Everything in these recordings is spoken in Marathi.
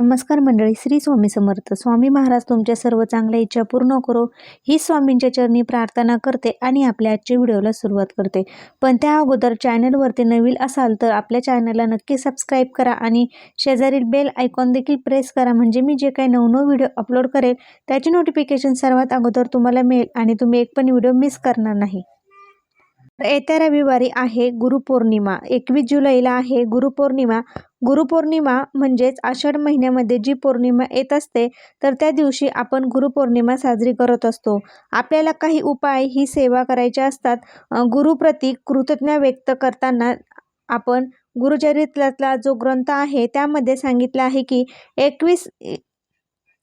नमस्कार मंडळी श्री स्वामी समर्थ. स्वामी महाराज तुमच्या सर्व चांगल्या इच्छा पूर्ण करो. ही स्वामींच्या चरणी प्रार्थना करते आणि आपल्या आजच्या व्हिडिओला सुरुवात करते. पण त्या अगोदर चॅनलवरती नवीन असाल तर आपल्या चॅनलला नक्की सबस्क्राईब करा आणि शेजारील बेल आयकॉन देखील प्रेस करा. म्हणजे मी जे काही नवनव व्हिडिओ अपलोड करेल त्याची नोटिफिकेशन सर्वात अगोदर तुम्हाला मिळेल आणि तुम्ही एक पण व्हिडिओ मिस करणार नाही. तर येत्या रविवारी आहे गुरुपौर्णिमा. एकवीस जुलैला आहे गुरुपौर्णिमा. गुरुपौर्णिमा म्हणजेच आषाढ महिन्यामध्ये जी पौर्णिमा येत असते तर त्या दिवशी आपण गुरुपौर्णिमा साजरी करत असतो. आपल्याला काही उपाय ही सेवा करायच्या असतात. गुरुप्रती कृतज्ञ व्यक्त करताना आपण गुरुचरित्रातला जो ग्रंथ आहे त्यामध्ये सांगितलं आहे की एकवीस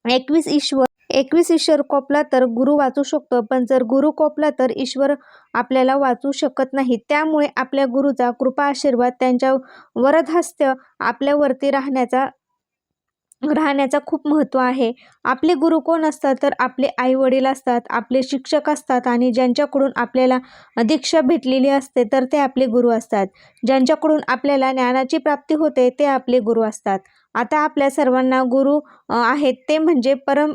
एकवीस ईश्वर एकवीस ईश्वर कोपला तर गुरु वाचू शकतो पण जर गुरु कोपला तर ईश्वर आपल्याला वाचू शकत नाही. त्यामुळे आपल्या गुरुचा कृपा आशीर्वाद त्यांच्या वरदहस्त्य आपल्यावरती राहण्याचा राहण्याचा खूप महत्त्व आहे. आपले गुरु कोण असतात तर आपले आई वडील असतात आपले शिक्षक असतात आणि ज्यांच्याकडून आपल्याला दीक्षा भेटलेली असते तर ते आपले गुरु असतात. ज्यांच्याकडून आपल्याला ज्ञानाची प्राप्ती होते ते आपले गुरु असतात. आता आपल्या सर्वांना गुरु आहेत ते म्हणजे परम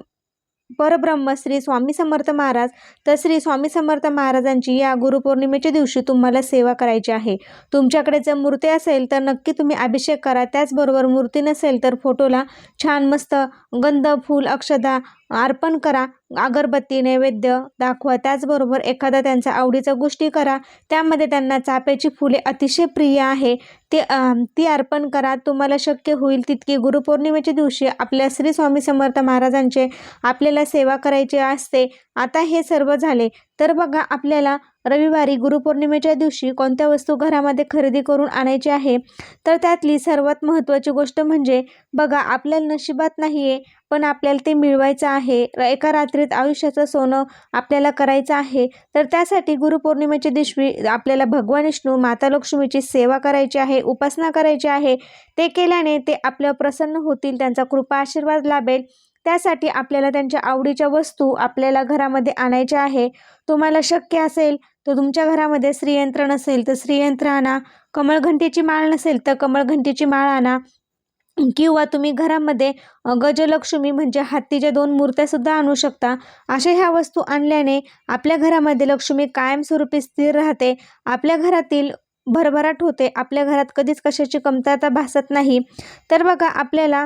परब्रह्म श्री स्वामी समर्थ महाराज. तर श्री स्वामी समर्थ महाराजांची या गुरुपौर्णिमेच्या दिवशी तुम्हाला सेवा करायची आहे. तुमच्याकडे जर मूर्ती असेल तर नक्की तुम्ही अभिषेक करा. त्याचबरोबर मूर्ती नसेल तर फोटोला छान मस्त गंध फूल अक्षदा अर्पण करा. अगरबत्ती नैवेद्य दाखवा. त्याचबरोबर एखादा त्यांचा आवडीचा गोष्टी करा. त्यामध्ये त्यांना चाप्याची फुले अतिशय प्रिय आहे. ते ती अर्पण करा. तुम्हाला शक्य होईल तितकी गुरुपौर्णिमेच्या दिवशी आपल्या श्री स्वामी समर्थ महाराजांचे आपल्याला सेवा करायची असते. आता हे सर्व झाले. तर बघा आपल्याला रविवारी गुरुपौर्णिमेच्या दिवशी कोणत्या वस्तू घरामध्ये खरेदी करून आणायची आहे? तर त्यातली सर्वात महत्त्वाची गोष्ट म्हणजे बघा आपल्याला नशिबात नाही आहे पण आपल्याला ते मिळवायचं आहे. एका रात्रीत आयुष्याचं सोनं आपल्याला करायचं आहे. तर त्यासाठी गुरुपौर्णिमेच्या दिवशी आपल्याला भगवान विष्णू माता लक्ष्मीची सेवा करायची आहे उपासना करायची आहे. ते केल्याने ते आपल्या प्रसन्न होतील त्यांचा कृपा आशीर्वाद लाभेल. त्यासाठी आपल्याला त्यांच्या आवडीच्या वस्तू आपल्याला घरामध्ये आणायच्या आहे. तुम्हाला शक्य असेल तर तुमच्या घरामध्ये श्रीयंत्र नसेल तर श्रीयंत्र आणा. कमळघंटीची माळ नसेल तर कमळघंटीची माळ आणा. किंवा तुम्ही घरामध्ये गजलक्ष्मी म्हणजे हत्तीच्या दोन मूर्त्यासुद्धा आणू शकता. अशा ह्या वस्तू आणल्याने आपल्या घरामध्ये लक्ष्मी कायमस्वरूपी स्थिर राहते. आपल्या घरातील भरभराट होते. आपल्या घरात कधीच कशाची कमतरता भासत नाही. तर बघा आपल्याला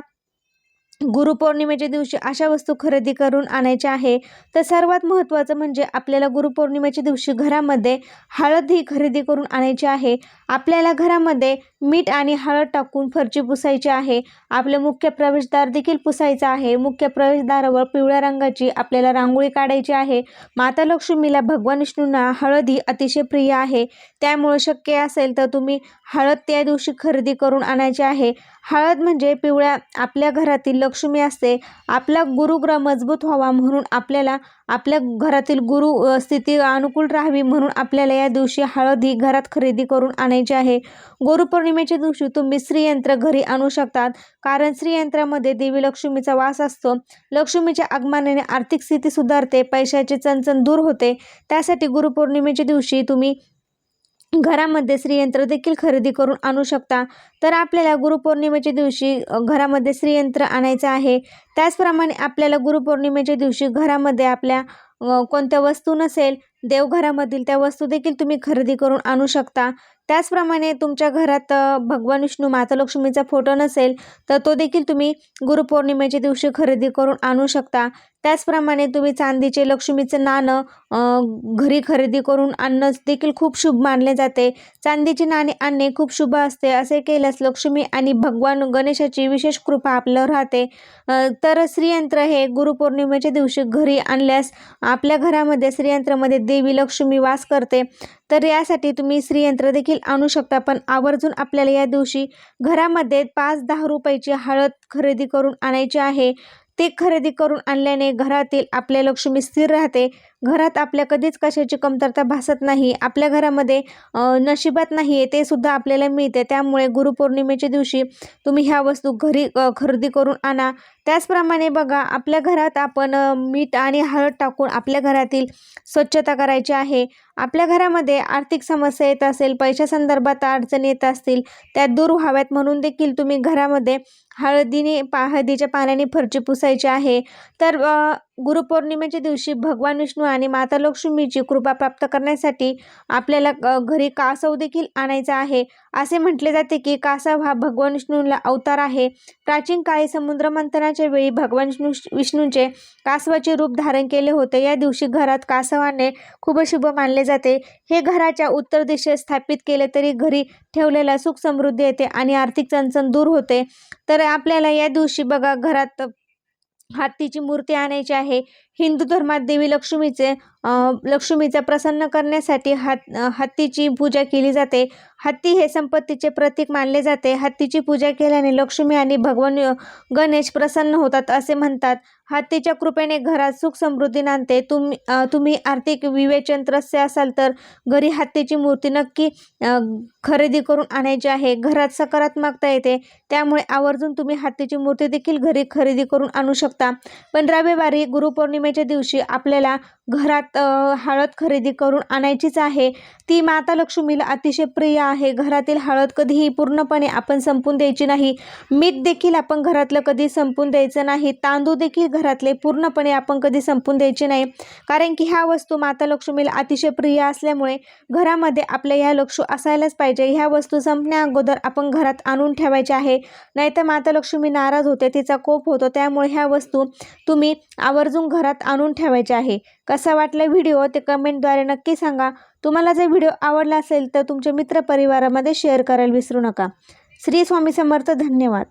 गुरुपौर्णिमेच्या दिवशी अशा वस्तू खरेदी करून आणायच्या आहे. तर सर्वात महत्त्वाचं म्हणजे आपल्याला गुरुपौर्णिमेच्या दिवशी घरामध्ये हळद ही खरेदी करून आणायची आहे. आपल्याला घरामध्ये मीठ आणि हळद टाकून फरची पुसायची आहे. आपलं मुख्य प्रवेशद्वार देखील पुसायचं आहे. मुख्य प्रवेशद्वारावर पिवळ्या रंगाची आपल्याला रांगोळी काढायची आहे. माता लक्ष्मीला भगवान विष्णूंना हळद ही अतिशय प्रिय आहे. त्यामुळे शक्य असेल तर तुम्ही हळद त्या दिवशी खरेदी करून आणायची आहे. हळद म्हणजे पिवळ्या आपल्या घरातील लक्ष्मी असते. आपला गुरुग्रह मजबूत व्हावा म्हणून आपल्याला आपल्या घरातील गुरु स्थिती अनुकूल राहावी म्हणून आपल्याला या दिवशी हळद ही घरात खरेदी करून आणायची आहे. गुरुपौर्णिमेच्या दिवशी तुम्ही श्रीयंत्र घरी आणू शकतात कारण श्रीयंत्रामध्ये देवी लक्ष्मीचा वास असतो. लक्ष्मीच्या आगमनाने आर्थिक स्थिती सुधारते पैशाची चणचण दूर होते. त्यासाठी गुरुपौर्णिमेच्या दिवशी तुम्ही घरामध्ये श्रीयंत्र देखील खरेदी करून आणू शकता. तर आपल्याला गुरुपौर्णिमेच्या दिवशी घरामध्ये श्रीयंत्र आणायचं आहे. त्याचप्रमाणे आपल्याला गुरुपौर्णिमेच्या दिवशी घरामध्ये आपल्या कोणत्या वस्तू नसेल देवघरामधील त्या वस्तू देखील तुम्ही खरेदी करून आणू शकता. त्याचप्रमाणे तुमच्या घरात भगवान विष्णू माता लक्ष्मीचा फोटो नसेल तर तो देखील तुम्ही गुरुपौर्णिमेच्या दिवशी खरेदी करून आणू शकता. त्याचप्रमाणे तुम्ही चांदीचे लक्ष्मीचं नाणं घरी खरेदी करून आणणं देखील खूप शुभ मानले जाते. चांदीची नाणे आणणे खूप शुभ असते. असे केल्यास लक्ष्मी आणि भगवान गणेशाची विशेष कृपा आपलं राहते. तर श्रीयंत्र हे गुरुपौर्णिमेच्या दिवशी घरी आणल्यास आपल्या घरामध्ये श्रीयंत्रामध्ये देवी लक्ष्मी वास करते. तर यासाठी तुम्ही श्रीयंत्र देखील आणू शकता. पण आवर्जून आपल्याला या दिवशी घरामध्ये पाच दहा रुपयाची हळद खरेदी करून आणायची आहे. ते खरेदी करून आणल्याने घरातील आपल्या लक्ष्मी स्थिर राहते. घरात आपल्या कधीच कशाची कमतरता भासत नाही. आपल्या घरामध्ये नशिबात नाही आहे ते सुद्धा आपल्याला मिळते. त्यामुळे गुरुपौर्णिमेच्या दिवशी तुम्ही ह्या वस्तू घरी खरेदी करून आणा. त्याचप्रमाणे बघा आपल्या घरात आपण मीठ आणि हळद टाकून आपल्या घरातील स्वच्छता करायची आहे. आपल्या घरामध्ये आर्थिक समस्या येत असेल पैशासंदर्भात अडचणी येत असतील त्या दूर व्हाव्यात म्हणून देखील तुम्ही घरामध्ये हळदीने पा हळदीच्या पाण्याने फरची पुसायची आहे. तर गुरुपौर्णिमेच्या दिवशी भगवान विष्णू आणि माता लक्ष्मीची कृपा प्राप्त करण्यासाठी आपल्याला घरी कासव देखील आणायचा आहे. असे म्हटले जाते की कासव हा भगवान विष्णूला अवतार आहे. प्राचीन काळी समुद्र मंथनाच्या वेळी भगवान विष्णू विष्णूंचे कासवाचे रूप धारण केले होते. या दिवशी घरात कासवाने खूप शुभ मानले जाते. हे घराच्या उत्तर दिशेत स्थापित केले तरी घरी ठेवलेला सुख समृद्धी येते आणि आर्थिक चणचण दूर होते. तर आपल्याला या दिवशी बघा घरात हत्तीची मूर्ती आणायची आहे. हिंदू धर्मात देवी लक्ष्मीचे लक्ष्मीचा प्रसन्न करण्यासाठी हात हत्तीची पूजा केली जाते. हत्ती हे संपत्तीचे प्रतीक मानले जाते. हत्तीची पूजा केल्याने लक्ष्मी आणि भगवान गणेश प्रसन्न होतात असे म्हणतात. हत्तीच्या कृपेने घरात सुख समृद्धी नांदते. तुम्ही तुम्ही आर्थिक विवेचन त्रस्य असाल तर घरी हत्तीची मूर्ती नक्की खरेदी करून आणायची आहे. घरात सकारात्मकता येते. त्यामुळे आवर्जून तुम्ही हत्तीची मूर्ती देखील घरी खरेदी करून आणू शकता. पण रविवारी पौर्णिमेच्या दिवशी आपल्याला घरात हळद खरेदी करून आणायचीच आहे. ती माता लक्ष्मीला अतिशय प्रिय आहे. घरातील हळद कधीही पूर्णपणे आपण संपून द्यायची नाही. मीठ देखील आपण घरातलं कधी संपून द्यायचं नाही. तांदूळ देखील घरातले पूर्णपणे आपण कधी संपून द्यायचे नाही. कारण की ह्या वस्तू माता लक्ष्मीला अतिशय प्रिय असल्यामुळे घरामध्ये आपल्या ह्या लक्ष्मी असायलाच पाहिजे. ह्या वस्तू संपण्या अगोदर आपण घरात आणून ठेवायच्या आहे. नाहीतर माता लक्ष्मी नाराज होते तिचा कोप होतो. त्यामुळे ह्या वस्तू तुम्ही आवर्जून घरात आणून ठेवायचे आहे. कसा वाटला व्हिडिओ ते कमेंटद्वारे नक्की सांगा. तुम्हाला जर व्हिडिओ आवडला असेल तर तुमच्या मित्रपरिवारामध्ये शेअर करायला विसरू नका. श्री स्वामी समर्थ धन्यवाद.